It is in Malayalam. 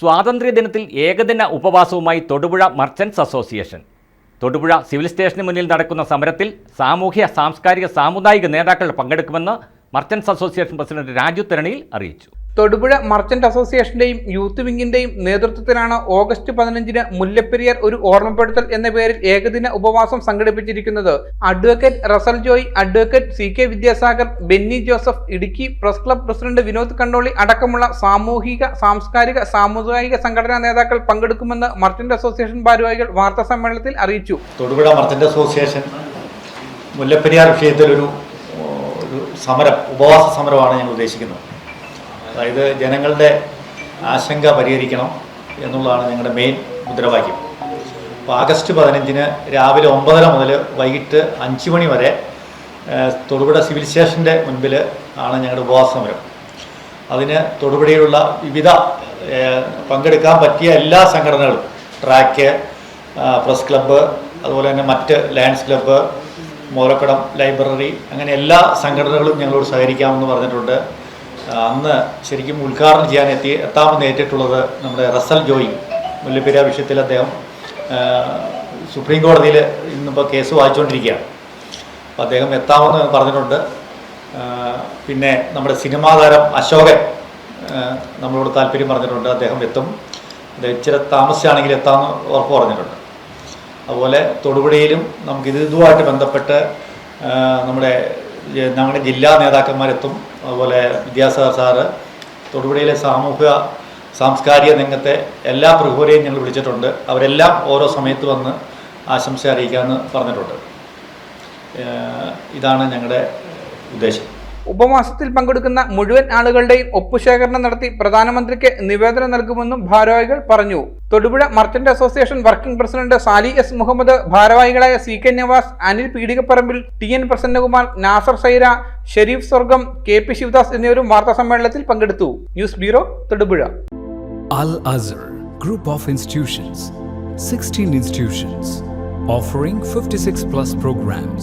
സ്വാതന്ത്ര്യദിനത്തിൽ ഏകദിന ഉപവാസവുമായി Thodupuzha merchants association. Thodupuzha civil സ്റ്റേഷന് മുന്നിൽ നടക്കുന്ന സമരത്തിൽ സാമൂഹ്യ സാംസ്കാരിക സാമുദായിക നേതാക്കൾ പങ്കെടുക്കുമെന്ന് merchants association president Raju Theraniyil അറിയിച്ചു. തൊടുപുഴ മർച്ചന്റ് അസോസിയേഷന്റെയും യൂത്ത് വിങ്ങിന്റെയും നേതൃത്വത്തിലാണ് ഓഗസ്റ്റ് പതിനഞ്ചിന് മുല്ലപ്പെരിയാർ ഒരു ഓർമ്മപ്പെടുത്തൽ എന്ന പേരിൽ ഏകദിന ഉപവാസം സംഘടിപ്പിച്ചിരിക്കുന്നത്. Advocate Russel Joy advocate C K Vidyasagar Benny Joseph Idukki press club president Vinod Kandoli അടക്കമുള്ള സാമൂഹിക സാംസ്കാരിക സാമുദായിക സംഘടനാ നേതാക്കൾ പങ്കെടുക്കുമെന്ന് മർച്ചന്റ് അസോസിയേഷൻ ഭാരവാഹികൾ വാർത്താ സമ്മേളനത്തിൽ അറിയിച്ചു. തൊടുപുഴ മർച്ചന്റ് അസോസിയേഷൻ മുല്ലപ്പെരിയാർ വിഷയത്തിൽ ഒരു സമരം ഉപവാസ സമരമാണ് ഞങ്ങൾ ഉദ്ദേശിക്കുന്നത്. അതായത് ജനങ്ങളുടെ ആശങ്ക പരിഹരിക്കണം എന്നുള്ളതാണ് ഞങ്ങളുടെ മെയിൻ മുദ്രാവാക്യം. അപ്പോൾ ആഗസ്റ്റ് പതിനഞ്ചിന് രാവിലെ ഒമ്പതര മുതൽ വൈകിട്ട് അഞ്ച് മണി വരെ തൊടുപുഴ സിവിൽ സ്റ്റേഷന്റെ മുൻപിൽ ആണ് ഞങ്ങളുടെ ഉപവാസ സമരം. അതിന് തൊടുപുഴയിലുള്ള വിവിധ പങ്കെടുക്കാൻ പറ്റിയ എല്ലാ സംഘടനകളും ട്രാക്ക് പ്രസ് ക്ലബ്ബ് അതുപോലെ തന്നെ മറ്റ് ലയൺസ് ക്ലബ്ബ് മോലക്കടം ലൈബ്രറി അങ്ങനെ എല്ലാ സംഘടനകളും ഞങ്ങളോട് സഹകരിക്കാമെന്ന് പറഞ്ഞിട്ടുണ്ട്. അന്ന് ശരിക്കും ഉദ്ഘാടനം ചെയ്യാൻ എത്തി എത്താമെന്ന് ഏറ്റിട്ടുള്ളത് നമ്മുടെ റസൽ ജോയി മുല്ലപ്പെരിയാർ വിഷയത്തിൽ അദ്ദേഹം സുപ്രീം കോടതിയിൽ ഇന്നിപ്പോൾ കേസ് വായിച്ചുകൊണ്ടിരിക്കുകയാണ്. അപ്പോൾ അദ്ദേഹം എത്താമെന്ന് പറഞ്ഞിട്ടുണ്ട്. പിന്നെ നമ്മുടെ സിനിമാ താരം അശോകൻ നമ്മളോട് താല്പര്യം പറഞ്ഞിട്ടുണ്ട് അദ്ദേഹം എത്തും. അദ്ദേഹം ഇച്ചിരി താമസിച്ചാണെങ്കിൽ എത്താമെന്ന് ഉറപ്പ് പറഞ്ഞിട്ടുണ്ട്. അതുപോലെ തൊടുപുഴയിലും നമുക്ക് ഇത് ഇതുമായിട്ട് ബന്ധപ്പെട്ട് നമ്മുടെ ഞങ്ങളുടെ ജില്ലാ നേതാക്കന്മാരെത്തും. അതുപോലെ വിദ്യാസാഗർ സാറ് തൊടുപുഴയിലെ സാമൂഹിക സാംസ്കാരിക രംഗത്തെ എല്ലാ പ്രഭുവരെയും ഞങ്ങൾ വിളിച്ചിട്ടുണ്ട്. അവരെല്ലാം ഓരോ സമയത്ത് വന്ന് ആശംസ അറിയിക്കാമെന്ന് പറഞ്ഞിട്ടുണ്ട്. ഇതാണ് ഞങ്ങളുടെ ഉദ്ദേശം. ഉപവാസത്തിൽ പങ്കെടുക്കുന്ന മുഴുവൻ ആളുകളുടെയും ഒപ്പുശേഖരണം നടത്തി പ്രധാനമന്ത്രിക്ക് നിവേദനം നൽകുമെന്നും ഭാരവാഹികൾ പറഞ്ഞു. Thodupuzha merchant association working president Sali S Muhammad ഭാരവാഹികളായ C K Navas Anil Peedikaparambil T N Prasannakumar Nasar Saira Sherif സ്വർഗം കെ പി ശിവദാസ് എന്നിവരും വാർത്താ സമ്മേളനത്തിൽ പങ്കെടുത്തു. News bureau Thodupuzha. Al Azhar group of institutions 16 institutions, offering 56 plus programs,